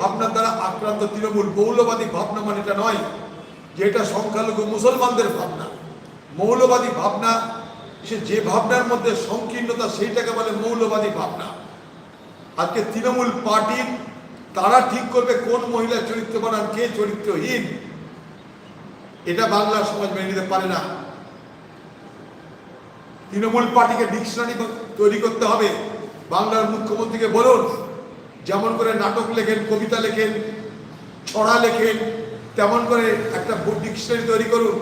ভাবনার দ্বারা আক্রান্ত তৃণমূল মৌলবাদী ভাবনা মানে এটা নয় যে এটা সংখ্যালঘু মুসলমানদের ভাবনা। মৌলবাদী ভাবনা, সে যে ভাবনার মধ্যে সংকীর্ণতা সেইটাকে বলে মৌলবাদী ভাবনা। আজকে তৃণমূল পার্টির তারা ঠিক করবে কোন মহিলা চরিত্রবান আর কে চরিত্রহীন, এটা বাংলার সমাজ মেনে নিতে পারে না। তৃণমূল পার্টিকে ডিকশনারি তৈরি করতে হবে। বাংলার মুখ্যমন্ত্রীকে বলুন যেমন করে নাটক লেখেন কবিতা লেখেন ছড়া লেখেন তেমন করে একটা ডিকশনারি তৈরি করুন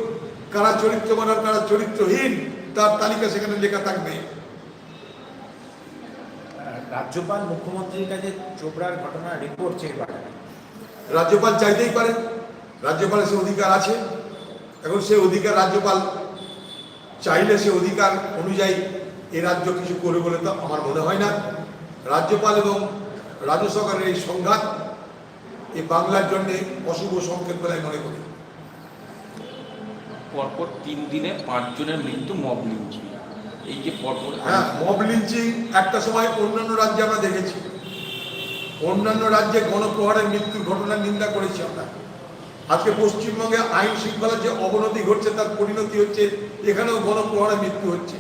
কারা চরিত্রবান আর কারা চরিত্রহীন তার তালিকা সেখানে লেখা থাকবে। রাজ্যপাল মুখ্যমন্ত্রীর কাছে চোপড়ার ঘটনা রিপোর্ট চেয়ে পাঠান রাজ্যপাল চাইতেই পারে রাজ্যপালের সে অধিকার আছে। এখন সে অধিকার রাজ্যপাল চাইলে সে অধিকার অনুযায়ী এ রাজ্য কিছু করবে বলে তো আমার মনে হয় না। রাজ্যপাল এবং রাজ্য সরকারের এই সংঘাত এই বাংলার জন্য অশুভ সংকেত বলে মনে করি। পরপর তিন দিনে পাঁচজনের মৃত্যু মব লিঞ্চিং। এই যে পরপর হ্যাঁ মব লিঞ্চিং একটা সময় অন্যান্য রাজ্যে আমরা দেখেছি। অন্যান্য রাজ্যে গণপ্রহারের মৃত্যুর ঘটনার নিন্দা করেছি আমরা। আজকে পশ্চিমবঙ্গে আইন শৃঙ্খলার যে অবনতি ঘটছে তার পরিণতি হচ্ছে এখানেও গণপ্রহারের মৃত্যু হচ্ছে।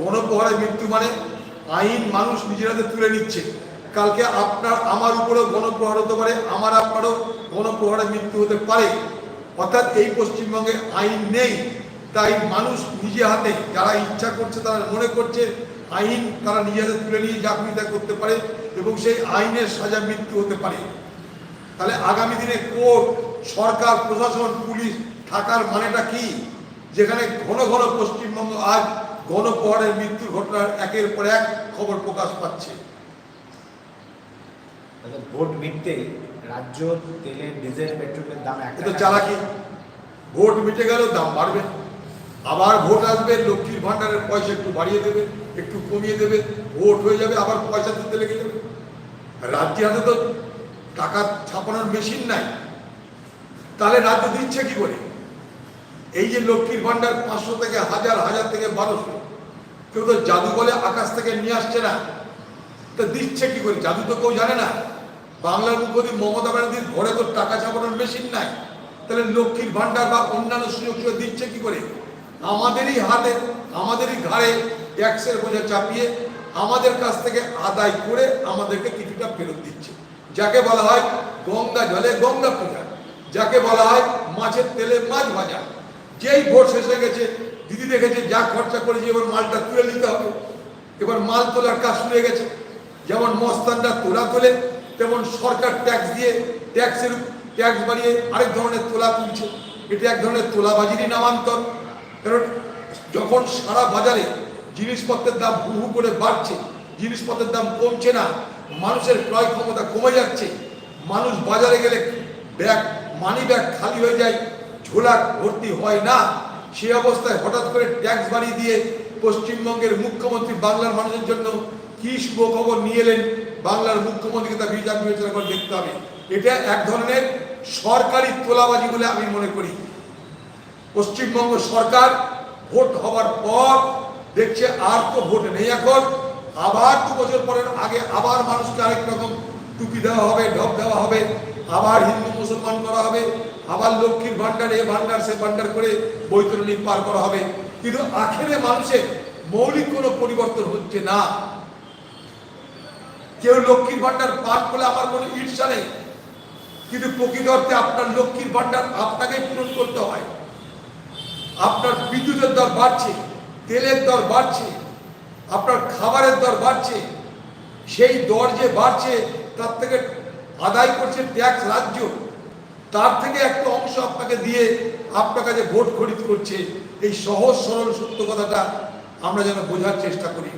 গণপ্রহারের মৃত্যু মানে আইন মানুষ নিজেরাতে তুলে নিচ্ছে। কালকে আপনার, আমার উপরেও গণপ্রহার হতে পারে, আমার আপনারও গণপ্রহারের মৃত্যু হতে পারে। অর্থাৎ এই পশ্চিমবঙ্গে আইন নেই, তাই মানুষ নিজে হাতে যারা ইচ্ছা করছে, তারা মনে করছে আইন তারা নিজে হাতে তুলে নিয়ে চাকরিটা করতে পারে এবং সেই আইনের সাজা মৃত্যু হতে পারে। তাহলে আগামী দিনে কোর্ট, সরকার, প্রশাসন, পুলিশ থাকার মানেটা কি? যেখানে ঘন ঘন পশ্চিমবঙ্গ আজ গণপ্রহারের মৃত্যুর ঘটনার একের পর এক খবর প্রকাশ পাচ্ছে। তাদের ভোট মিটতেই রাজ্য তেলের ডিজেল পেট্রোলের দাম এক কিন্তু চালাকি। ভোট মিটে গেলেও দাম বাড়বে। আবার ভোট আসবে লক্ষ্মীর ভান্ডারের পয়সা একটু বাড়িয়ে দেবে একটু কমিয়ে দেবে ভোট হয়ে যাবে আবার পয়সা দিতে লেগে যাবে। রাজ্যের হাতে তো টাকা ছাপানোর মেশিন নাই। তাহলে রাজ্য দিচ্ছে কি করে? এই যে লক্ষ্মীর ভান্ডার পাঁচশো থেকে হাজার হাজার থেকে বারোশো কেউ তো জাদু বলে আকাশ থেকে নিয়ে আসছে না। তা দিচ্ছে কি করে? জাদু তো কেউ জানে না। বাংলার মুখ্যমন্ত্রী মমতা ব্যানার্জির ঘরে তো টাকা ছাপানোর মেশিন নাই। তাহলে লক্ষ্মীর ভান্ডার বা অন্যান্য সুযোগ সুযোগ দিচ্ছে কি করে? আমাদেরই হাতে, আমাদেরই ঘাড়ে ট্যাক্সের বোঝা চাপিয়ে আমাদের কাছ থেকে আদায় করে আমাদেরকে কিছুটা ফেরত দিচ্ছে। যাকে বলা হয় গঙ্গা জলে গঙ্গা পূজা, যাকে বলা হয় মাছের তেলে মাছ ভাজা। যেই ভোট শেষ হয়ে গেছে, দিদি দেখেছে যা খরচা করেছে, এবার মালটা তুলে নিতে হবে। এবার মাল তোলার কাজ শুরু হয়ে গেছে। যেমন মস্তানরা তোলা তোলে তেমন সরকার ট্যাক্স দিয়ে ট্যাক্সের ট্যাক্স বাড়িয়ে আরেক ধরনের তোলা তুলছে। এটা এক ধরনের তোলাবাজিরই নামান্তর। কারণ যখন সারা বাজারে জিনিসপত্রের দাম হু হু করে বাড়ছে, জিনিসপত্রের দাম কমছে না, মানুষের ক্রয় ক্ষমতা কমে যাচ্ছে, মানুষ বাজারে গেলে ব্যাগ মানি ব্যাগ খালি হয়ে যায়, ঝোলা ভর্তি হয় না। সেই অবস্থায় হঠাৎ করে ট্যাক্স বাড়িয়ে দিয়ে পশ্চিমবঙ্গের মুখ্যমন্ত্রী বাংলার মানুষের জন্য কি শুভ খবর নিয়ে এলেন? বাংলার মুখ্যমন্ত্রীকে তা বিচার বিবেচনা করে দেখতে হবে। এটা এক ধরনের সরকারি তোলাবাজি বলে আমি মনে করি। পশ্চিমবঙ্গ সরকার ভোট হওয়ার পর দেখছে আর তো ভোট নেই এখন। আবার দু বছর পরের আগে আবার মানুষকে আরেক রকম টুপি দেওয়া হবে, ঢপ দেওয়া হবে, আবার হিন্দু মুসলমান করা হবে, আবার লক্ষ্মীর ভান্ডার এ ভান্ডার সে ভান্ডার করে বৈতরণী পার করা হবে। কিন্তু আখেরে মানুষের মৌলিক কোনো পরিবর্তন হচ্ছে না। কেউ লক্ষ্মীর ভান্ডার পার করলে আমার কোনো ঈর্ষা নেই। কিন্তু প্রকৃত অর্থে আপনার লক্ষ্মীর ভান্ডার আপনাকে পূরণ করতে হয়। আপনার বিদ্যুতের দর বাড়ছে, তেলের দর বাড়ছে, আপনার খাবারের দর বাড়ছে, সেই দর যে বাড়ছে, তার থেকে আদায় করছে ট্যাক্স রাজ্য। তার থেকে একটা অংশ আপনাকে দিয়ে আপনার কাছে ভোট খরিদ করছে। এই সহজ, সরল, সত্য কথাটা আমরা যেন বোঝার চেষ্টা করি।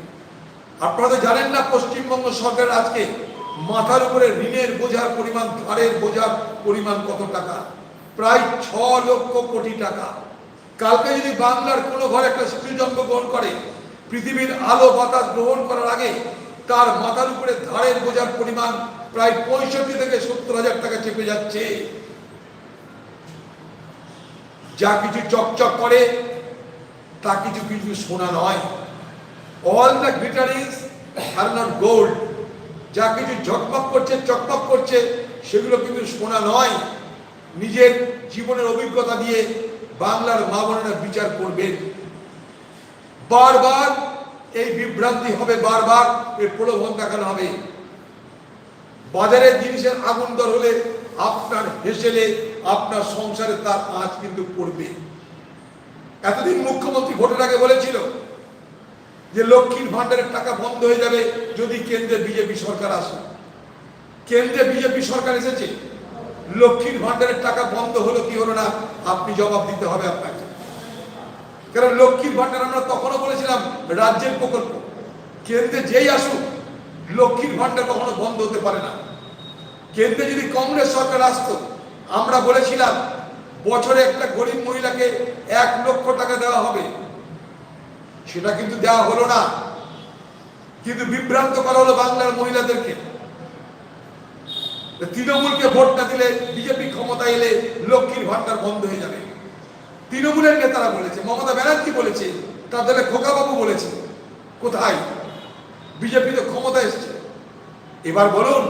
আপনারা তো জানেন না, পশ্চিমবঙ্গ সরকার আজকে মাথার উপরে ঋণের বোঝার পরিমাণ ধারের বোঝার পরিমাণ কত টাকা? প্রায় ছ লক্ষ কোটি টাকা। কালকে যদি বাংলার কোনো ঘরে একটা শিশু জন্মগ্রহণ করে, পৃথিবীর আলো বাতাস গ্রহণ করার আগে তার মাথার উপরে ধারের বোঝার পরিমাণ প্রায় পঁয়ষট্টি থেকে সত্তর হাজার টাকা চেপে যাচ্ছে। যা কিছু চকচক করে, তা কিছু কিছু শোনা নয়। All the glitterings are not gold যা কিছু ঝকমক করছে, চকমক করছে, সেগুলো কিন্তু শোনা নয়। নিজের জীবনের অভিজ্ঞতা দিয়ে বাংলার মা বোনেরা বিচার করবেন বারবার এই বিভ্রান্তি হবে, বারবার এর প্রলোভন দেখানো হবে। বাজারের জিনিসের আগুন দর হলে আপনার হেসেলে, আপনার সংসারে তার আঁচ কিন্তু পড়বে। এতদিন মুখ্যমন্ত্রী ভোটের আগে বলেছিল যে লক্ষ্মীর ভান্ডারের টাকা বন্ধ হয়ে যাবে যদি কেন্দ্রে বিজেপি সরকার আসে। কেন্দ্রে বিজেপি সরকার এসেছে। লক্ষ্মীর ভান্ডারের টাকা বন্ধ হলো কি হলো না, আপনি জবাব দিতে হবে আপনাকে। কারণ লক্ষ্মীর ভান্ডার আমরা তখনও বলেছিলাম, রাজ্যের প্রকল্প। কেন্দ্রে যেই আসুক, লক্ষ্মীর ভান্ডার কখনো বন্ধ হতে পারে না। কেন্দ্রে যদি কংগ্রেস সরকার আসতো, আমরা বলেছিলাম, বছরে একটা গরিব মহিলাকে এক লক্ষ টাকা দেওয়া হবে। সেটা কিন্তু দেওয়া হলো না। কিন্তু বিভ্রান্ত করা হলো বাংলার মহিলাদেরকে। তৃণমূলকে ভোট না দিলে বিজেপি ক্ষমতা এলে লক্ষ্মীর ভান্ডার বন্ধ হয়ে যাবে। তৃণমূলের নেতারা বলেছে, মমতা ব্যানার্জি বলেছে তাদের খোকাবাবু বলেছে, কোথায়? বিজেপি তো ক্ষমতা এসছে। এবার বলুন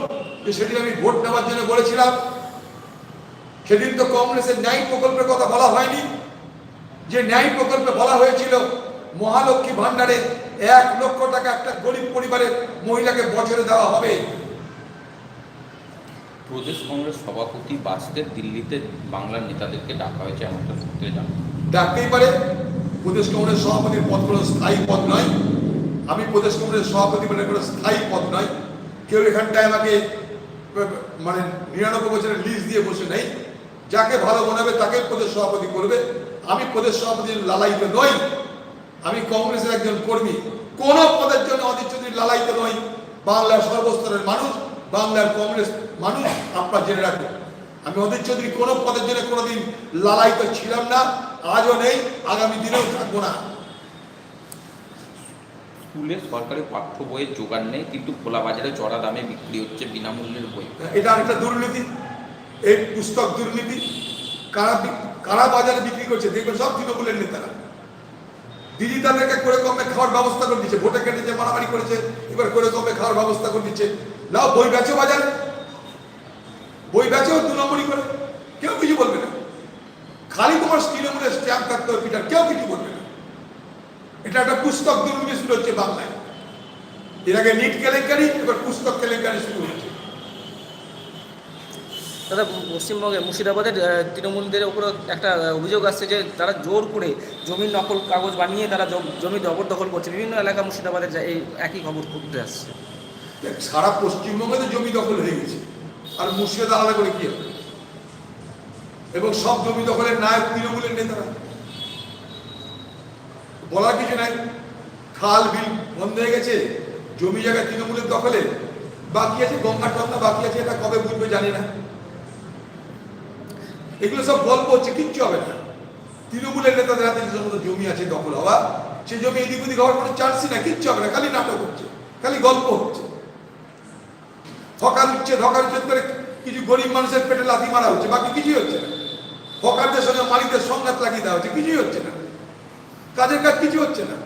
যে সেদিন আমি ভোট নেওয়ার জন্য বলেছিলাম, সেদিন তো কংগ্রেসের ন্যায় প্রকল্পের কথা বলা হয়নি। যে ন্যায় প্রকল্পে বলা হয়েছিল মহালক্ষ্মী ভান্ডারে এক লক্ষ টাকা একটা গরিব পরিবারের মহিলাকে বছরে দেওয়া হবে। প্রদেশ কংগ্রেস সভাপতি বাসদের দিল্লিতে বাংলার নেতাদেরকে ডাকা হয়েছে এমনটা সূত্রে জানা? ডাকতেই পারে প্রদেশ কংগ্রেস সভাপতির পদ কোনো স্থায়ী পদ নয়। আমি প্রদেশ কংগ্রেস সভাপতি বলে কোনো স্থায়ী পদ নয়। কেউ এখানটায় আমাকে মানে নিরানব্বই বছরের লিস্ট দিয়ে বসে নেই। যাকে ভালো মনে হবে তাকে প্রদেশ সভাপতি করবে। আমি প্রদেশ সভাপতি লালাইতে নই। আমি কংগ্রেসের একজন কর্মী। কোন পদের জন্য অধীর চৌধুরী লালাইতে নই। বাংলার সর্বস্তরের মানুষ বাংলার কংগ্রেস মানুষ আপনার জেনে রাখবেন আমি অধীর চৌধুরী কোনো পদের জন্য কোনোদিন লালাইতে ছিলাম না আজও নেই আগামী দিনেও থাকব না। স্কুলে সরকারি পাঠ্য বইয়ের জোগান নেই কিন্তু খোলা বাজারে চড়া দামে বিক্রি হচ্ছে বিনামূল্যের বই। এটা আরেকটা দুর্নীতি। এই পুস্তক দুর্নীতি। কারা কারা বাজারে বিক্রি করছে? দেখবেন সব তৃণমূলের নেতারা। দিদি তাদেরকে করে কমে খাওয়ার ব্যবস্থা করে দিচ্ছে, ভোটে কেটেছে মারামারি করেছে, এবার করে কমে খাওয়ার ব্যবস্থা করে দিচ্ছে। নাও, বই বেচো বাজারে। বই বেচেও দু নম্বরই করে। কেউ কিছু বলবে না। খালি তোমার তৃণমূলের স্ট্যাম্প থাকতে হবে পিটার কেউ কিছু বলবে না। এটা একটা পুস্তক দুর্নীতি শুরু হচ্ছে বাংলায়। এর আগে নিট কেলেঙ্কারি, এবার পুস্তক কেলেঙ্কারি শুরু হচ্ছে। দাদা পশ্চিমবঙ্গে মুর্শিদাবাদের তৃণমূলদের উপর একটা অভিযোগ আসছে যে তারা জোর করে জমির নকল কাগজ বানিয়ে তারা জমি জবরদখল করছে। বিভিন্ন এলাকা মুর্শিদাবাদের এই একই খবর উঠে আসছে। সারা পশ্চিমবঙ্গে তো জমি দখল হয়ে গেছে। আর মুর্শিদাবাদ আলাদা করে কি এবং সব জমি দখলের নায়ক তৃণমূলের নেতারা। বলার কিছু নাই। খাল, বিল বন্ধ হয়ে গেছে। জমি জায়গা তৃণমূলের দখলে। বাকি আছে গঙ্গার টঙ্গা বাকি আছে এটা কবে বুঝবে জানি না। এগুলো সব গল্প হচ্ছে, কিচ্ছু হবে না। তৃণমূলের নেতাদের হাতে যে সমস্ত জমি আছে, দখল হওয়া সেই জমি এদিক ওদিক হওয়ার কোনো চান্সই না কিচ্ছু হবে না, খালি নাটক হচ্ছে, খালি গল্প হচ্ছে। হকার উঠছে হকার উচ্ছেদ করে কিছু গরিব মানুষের পেটে লাথি মারা হচ্ছে, বাকি কিছুই হচ্ছে না। হকারদের সঙ্গে মালিকদের সংঘাত লাগিয়ে দেওয়া হচ্ছে, কিছুই হচ্ছে না। কাজের কাজ কিছু হচ্ছে না।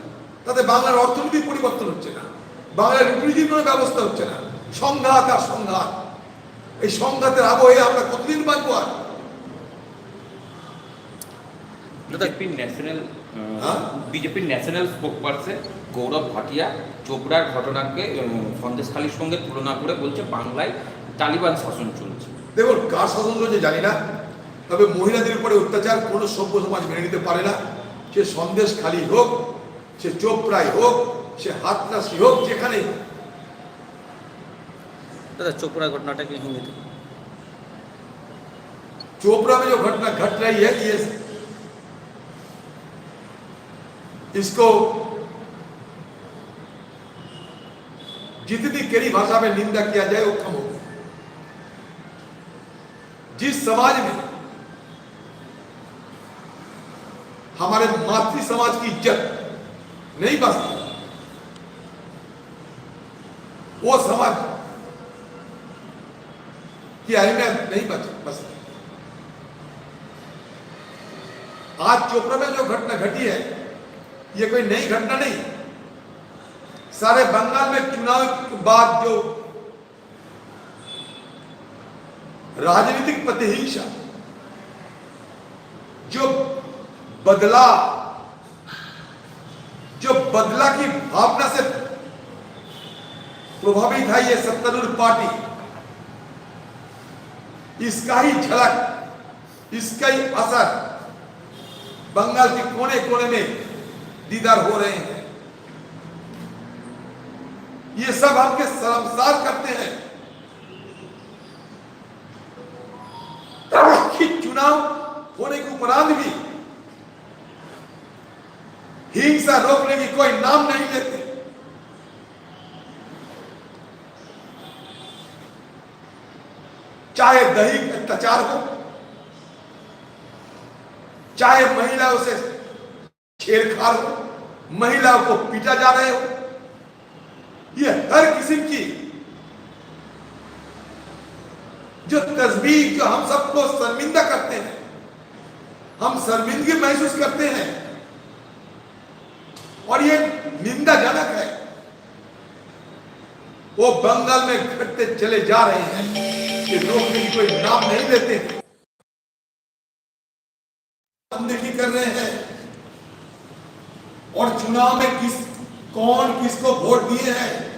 তাতে বাংলার অর্থনৈতিক পরিবর্তন হচ্ছে না। বাংলার রুটির কোনো ব্যবস্থা হচ্ছে না। সংঘাত আর সংঘাত। এই সংঘাতের আবহে আমরা কতদিন বাঁচবো আর? দাদা বিজেপির ন্যাশনাল হ্যাঁ? বিজেপির national spokesperson Gaurav Bhatia চোপড়ার ঘটনাকে উম, সন্দেশখালীর সঙ্গে তুলনা করে বলছে বাংলায় তালিবান শাসন চলছে দেখুন কার শাসন চলছে জানি না তবে মহিলাদের উপরে অত্যাচার কোনো সভ্য সমাজ মেনে নিতে পারে না সে সন্দেশ খালি হোক সে চোপড়াই হোক সে হাতরাসি হোক যেখানে দাদা চোপড়া ঘটনাটা কি হিন্দিতে चोपड़ा में जो घटना घट रही है ये इसको जितनी कड़ी भाषा में निंदा किया जाए, वो कम होगा। जिस समाज में हमारे मातृ समाज की इज़्ज़त नहीं बचती वो समाज की अहमियत नहीं बच बचती आज चोपड़ा में जो घटना घटी है ये कोई नई घटना नहीं। सारे बंगाल में चुनाव के बाद जो राजनीतिक प्रतिहिंसा, जो बदला जो बदला की भावना से प्रभावित है ये सत्तारूढ़ पार्टी, इसका ही झलक, इसका ही असर बंगाल के कोने कोने में दीदार हो रहे हैं। ये सब हमके शर्मसार करते हैं। चुनाव होने के उपरांत भी हिंसा रोकने की कोई नाम नहीं लेते। चाहे दैहिक अत्याचार हो, चाहे महिलाओं से छेड़छाड़ हो महिलाओं को पीटा जा रहे हो, ये हर किस्म की जो तस्वीर जो हम सबको शर्मिंदा करते हैं, हम शर्मिंदगी महसूस करते हैं, और ये निंदाजनक है, वो बंगाल में घटते चले जा रहे हैं कि की कोई नाम नहीं लेते अनदेखी कर रहे हैं और चुनाव में किस कौन किसको वोट दिए हैं?